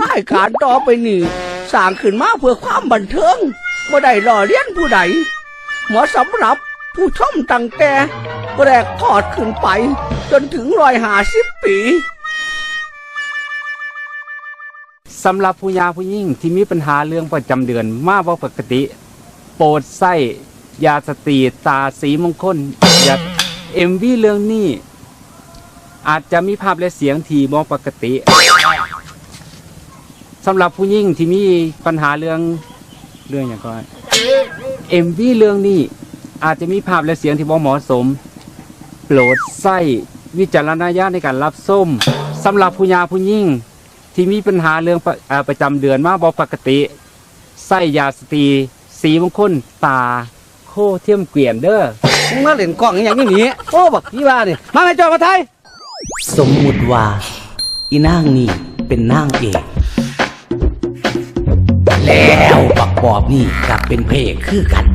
รายการต่อไปนี้สร้างขึ้นมาเพื่อความบันเทิงบ่ได้ล่อเลี้ยนผู้ใดเหมาะสำหรับผู้ชมตั้งแต่แรกทอดขึ้นไป จนถึงรอยหาสิบปีสำหรับผู้ยาผู้ยิ่งที่มีปัญหาเรื่องประจำเดือนมาบ่าปกติ โปรดใส่ยาสตรีตาสีมงคลยาเอ็มวีเรื่องนี้ อาจจะมีภาพและเสียงที่บ่ปกติ สำหรับผู้ยิ่งที่มีปัญหาเรื่องเรื่องอย่างก็เอ็มวีเรื่องนี้อาจจะมีภาพและเสียงที่บ่เหมาะสม โปรดใส่วิจารณญาณในการรับส้มสำหรับผู้ยาผู้ยิ่ง ที่มีปัญหาเรื่องประประจำเดือนมาบ่ปกติใส่ยาสตี สีมงคลตา โคเทียมเกวียนเด้อมึงมาเล่นกล้องอย่างนี้นี่โอ้บักพี่ว่านี่มาไม่จอมาไทย สมมุติว่า อีนางนี่เป็นนางเอก แล้วปักปอบนี่กลับเป็นเพระเอกคือกัน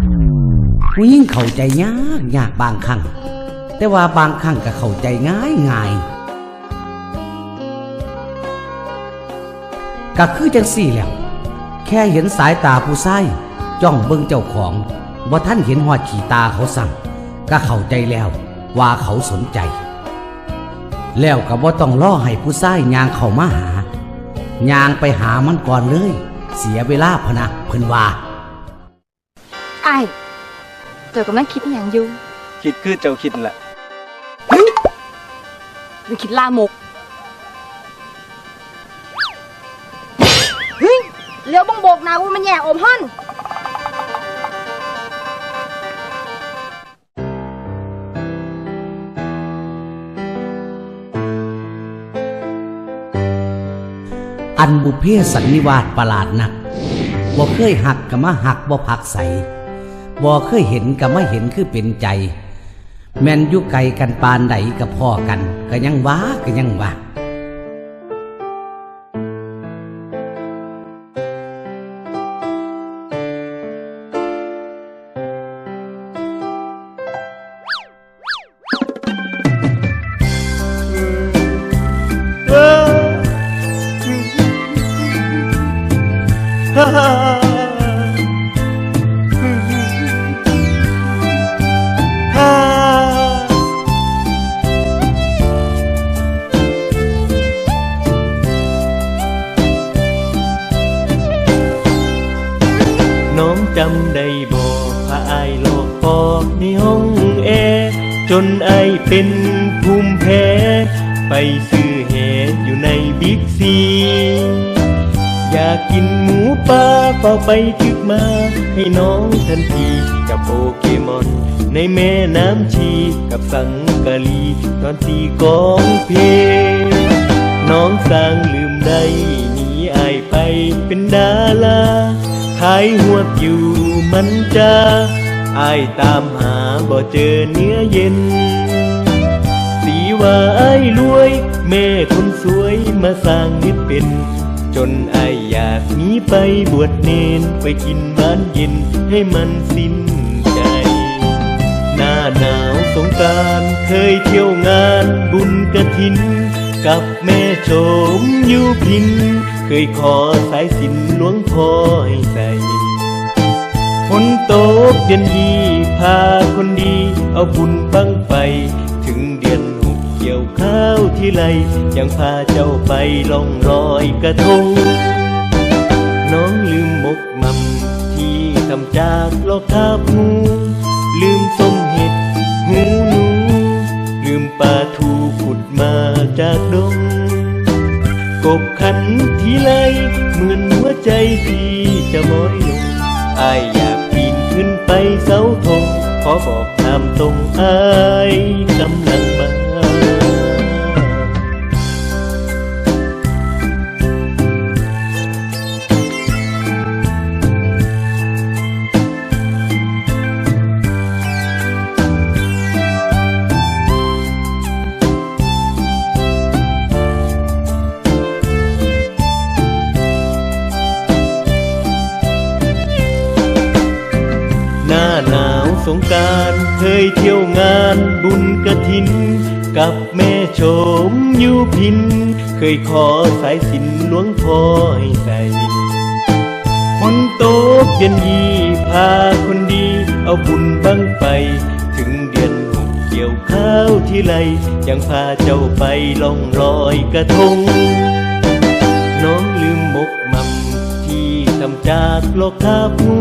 ผู้ยิ่งเข้าใจยากยากบางครั้ง แต่ว่าบางครั้งก็เข้าใจง่ายง่ายก็คือจังสี่แล้ว แค่เห็นสายตาผู้ใส่จ้องเบิ่งเจ้าของว่าท่านเห็นหอดขี่ตาเขาสั่ง ก็เข้าใจแล้วว่าเขาสนใจ แล้วก็บ่ต้องล่อให้ผู้ชายยางเข้ามาหายางไปหามันก่อนเลย เสียเวลาพะนะเพิ่นว่าไอ้ายเจ้ากำลังคิดอหย่างอยู่คิดคือเจ้าคิดแหละหรือคิดลามกเฮ้ยเลี้ยวบังโบกนากูมันแย่อมห่อน อันบุเพสันนิวาสประหลาดนักบ่เคยหักก็มาหักบ่พักใสบ่เคยเห็นก็มาเห็นคือเป็นใจ แม่นอยู่ไกลกันปานใดกับพ่อกัน ก็ยังว้าก็ยังว่า น้องจำได้บอกพาอายโลอกพอในห้องแอร์จนไอเป็นภูมิแพ้ ไปซื้อแหอยู่ในบิ๊กซี อยากกินหมูปลาเฝ้าไปทึกมา ให้น้องทันทีกับโปเกมอน ในแม่น้ำชีกับสังกะลีตอนตีกองเพลงน้องสร้างลืมได้หนีอายไปเป็นดาราขายหัวอยู่มันจะอายตามหาบ่เจอเนื้อเย็น สีว่าอายรวย แม่คนสวยมาสร้างนิดเป็น จนอายอยากหนีไปบวชเนนไปกินบ้านเย็นให้มันสิ้นใจ หน้าหนาวสงการเคยเที่ยวงานบุญกระถิน กับแม่โฉมอยู่พิน เคยขอสายสินหลวงพ่อให้ใส่ฝนตกเดือนยีพาคนดี เอาบุญบังไป ข้าวที่ไรยังพาเจ้าไปล่องรอยกระทง น้องลืมมกมัมที่ทำจากลอกคาบงูลืมส้มเห็ดหูหนู ลืมปลาทูขุดมาจากดง กบขันทีไรเหมือนหัวใจพี่จะม้อยลงอายอยากปีนขึ้นไปเสาธงขอบอกตามตรงอายกำ สงการเคยเที่ยวงานบุญกระถิน กับแม่โฉมยูพิน เคยขอสายสินหลวงพ่อให้ใส่ฝนตกเย็นยีพาคนดี เอาบุญบังไป ถึงเดือนหกเกี่ยวข้าวที่ไรยังพาเจ้าไปล่องรอยกระทง น้องลืมมกมัมที่ทำจากโลกาบหู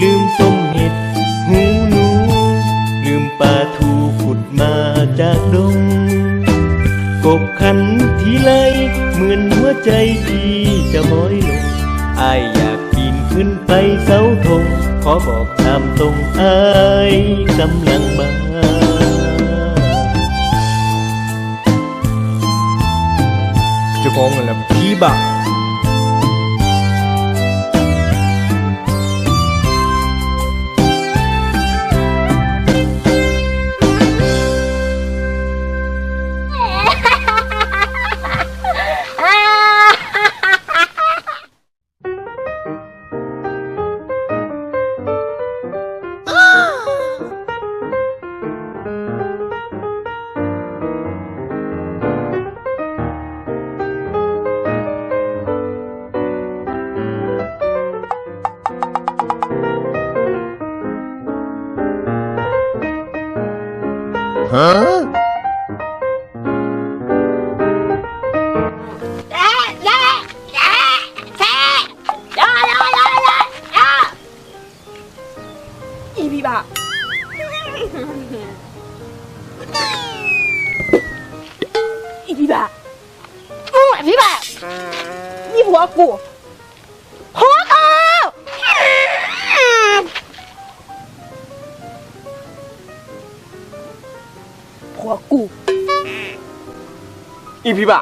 ลืมส้มเห็ด หูหนู ลืมปลาทูขุดมาจากดง กบขันทีไรเหมือนหัวใจที่จะม้อยลงอายอยากปีนขึ้นไปเสาธงขอบอกตามตรงอายกำลังมาจ้าของนั่นและผีบ้าอีพี่บ้า อีพี่บ้าอือพี่บ้านี่ผัวกู ผัวกูอีผีบ้า